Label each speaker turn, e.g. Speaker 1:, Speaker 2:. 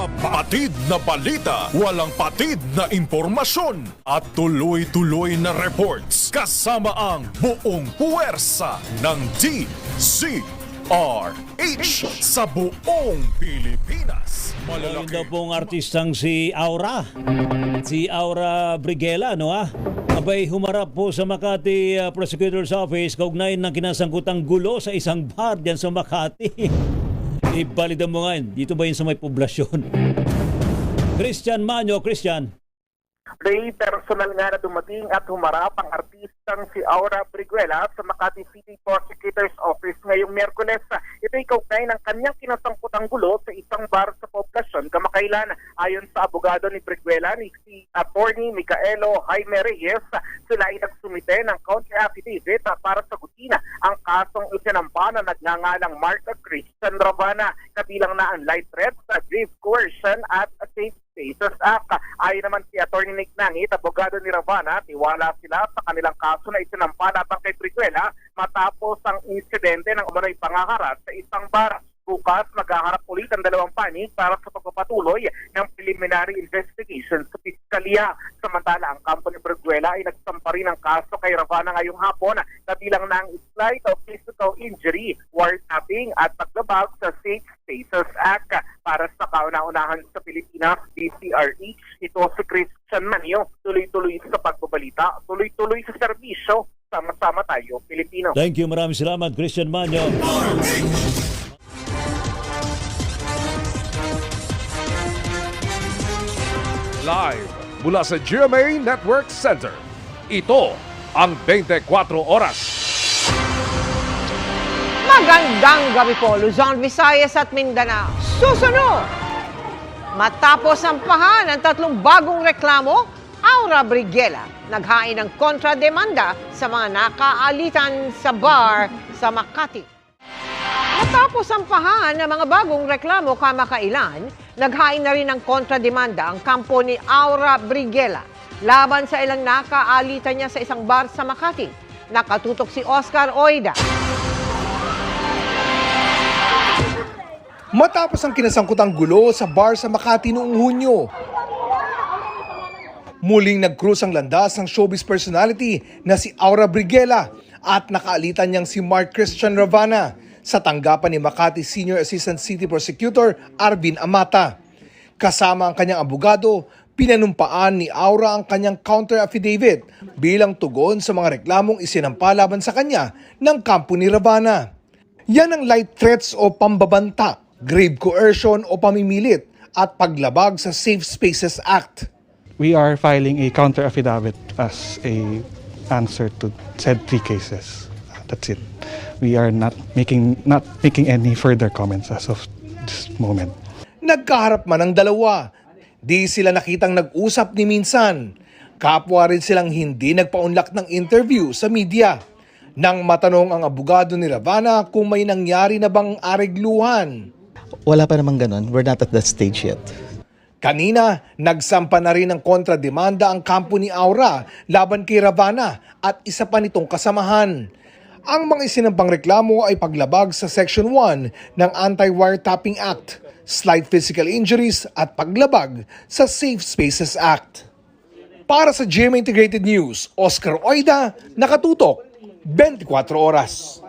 Speaker 1: Mapatid na balita, walang patid na impormasyon at tuloy-tuloy na reports kasama ang buong puwersa ng DZRH sa buong Pilipinas.
Speaker 2: Ayun daw pong artistang si Aura. Si Aura Brigela, no ha? Abay, humarap po sa Makati uh, Prosecutor's Office kaugnay ng kinasangkutang gulo sa isang bar dyan sa Makati. Ibalidan mo nga yun. Dito ba yun sa may poblasyon? Christian Manyo, Christian.
Speaker 3: Ray, personal nga na dumating at humarap ang artistang si Aura Briguela sa Makati City Prosecutor's Office ngayong Miyerkules. Ito ay kaugnay ng kanyang kinasangkutang gulo sa isang bar sa poblasyon kamakailan. Ayon sa abogado ni Briguela, ni si Attorney Micaelo Jaime Reyes, sila ay nagsumite ng counter affidavit para sagutin ang kasong isinampa na nagngangalang Martha Christian Ravana kabilang na ang light threats, grave coercion at Spaces Act. Ayon naman si Atty. Nick Nangit, abogado ni Ravana, tiwala sila sa kanilang kaso na isinampa laban kay Tricuela matapos ang insidente ng umano'y pangaharas sa isang bar. Bukas, maghaharap ulit ang dalawang panig para sa pagpapatuloy ng preliminary investigation sa Piskalya. Samantala, ang kampo ni Briguela ay nagsampa rin ng kaso kay Ravana ngayong hapon na ang slight of physical injury, wiretapping at paglabag sa Safe Spaces Act para sa kauna-unahan sa Pilipinas, DCRH. Ito si Christian Manio, tuloy-tuloy sa pagbabalita, tuloy-tuloy sa serbisyo, sama-sama tayo, Pilipino.
Speaker 2: Thank you, maraming salamat, Christian Manyo.
Speaker 4: Live mula sa GMA Network Center. Ito ang 24 oras.
Speaker 5: Magandang gabi po, Luzon, Visayas at Mindanao. Susunod! Matapos ang pahan ng tatlong bagong reklamo, Aura Brigela naghain ng kontrademanda sa mga nakaalitan sa bar sa Makati. Matapos ang pahan ng mga bagong reklamo kamakailan, naghain na rin ng kontrademanda ang kampo ni Aura Brigela laban sa ilang nakaalitan niya sa isang bar sa Makati. Nakatutok si Oscar Oida.
Speaker 6: Matapos ang kinasangkutang gulo sa bar sa Makati noong Hunyo. Muling nag-cruise ang landas ng showbiz personality na si Aura Brigela at nakaalitan niyang si Mark Christian Ravana sa tanggapan ni Makati Senior Assistant City Prosecutor Arvin Amata. Kasama ang kanyang abogado, pinanumpaan ni Aura ang kanyang counter affidavit bilang tugon sa mga reklamong isinampa laban sa kanya ng kampo ni Ravana. Yan ang light threats o pambabanta, grave coercion o pamimilit at paglabag sa Safe Spaces Act.
Speaker 7: we are filing a counter affidavit as a answer to said three cases. Uh, That's it. We are not making not making any further comments as of this moment.
Speaker 6: Nagkaharap man ang dalawa. Di sila nakitang nag-usap ni minsan. Kapwa rin silang hindi nagpaunlak ng interview sa media. Nang matanong ang abogado ni Ravana kung may nangyari na bang aregluhan.
Speaker 8: Wala pa namang ganun. We're not at that stage yet.
Speaker 6: Kanina, nagsampa na rin ng kontrademanda ang kampo ni Aura laban kay Ravana at isa pa nitong kasamahan. Ang mga isinampang reklamo ay paglabag sa Section 1 ng Anti-Wiretapping Act, slight physical injuries at paglabag sa Safe Spaces Act. Para sa GMA Integrated News, Oscar Oida, nakatutok, 24 oras.